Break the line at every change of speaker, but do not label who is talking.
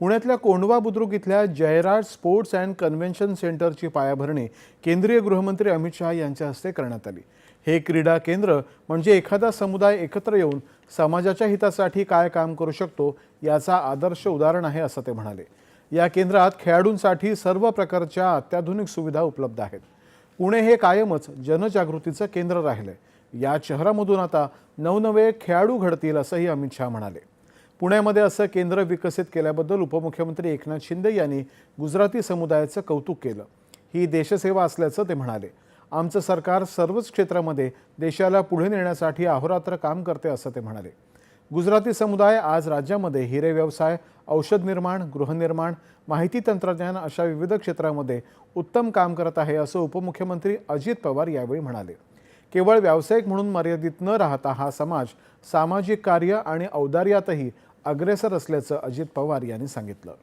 पुण्यातल्या कोंडवा बुद्रुक इथल्या Jayraj sports and convention सेंटरची पायाभरणी केंद्रीय गृहमंत्री अमित शहा यांच्या हस्ते करण्यात आली. हे क्रीडा केंद्र म्हणजे एखादा समुदाय एकत्र येऊन समाजाच्या हितासाठी काय काम करू शकतो याचा आदर्श उदाहरण आहे असं ते म्हणाले. या केंद्रात खेळाडूंसाठी सर्व प्रकारच्या अत्याधुनिक सुविधा उपलब्ध आहेत. पुणे हे कायमच जनजागृतीचं केंद्र राहिलंय. या शहरामधून आता नवनवे खेळाडू घडतील असंही अमित शहा म्हणाले. पुण्यामध्ये असं केंद्र विकसित केल्याबद्दल उपमुख्यमंत्री एकनाथ शिंदे यांनी गुजराती समुदायाचं कौतुक केलं. ही देशसेवा असल्याचं ते म्हणाले. आमचं सरकार सर्वच क्षेत्रामध्ये देशाला पुढे नेण्यासाठी अहोरात्र काम करते असं ते म्हणाले. गुजराती समुदाय आज राज्यामध्ये हिरे व्यवसाय औषध निर्माण गृहनिर्माण माहिती तंत्रज्ञान अशा विविध क्षेत्रामध्ये उत्तम काम करत आहे असं उपमुख्यमंत्री अजित पवार यावेळी म्हणाले. केवळ व्यावसायिक म्हणून मर्यादित न राहता हा समाज सामाजिक कार्य आणि औदार्यातही अग्रेसर असल्याचं अजित पवार यांनी सांगितलं.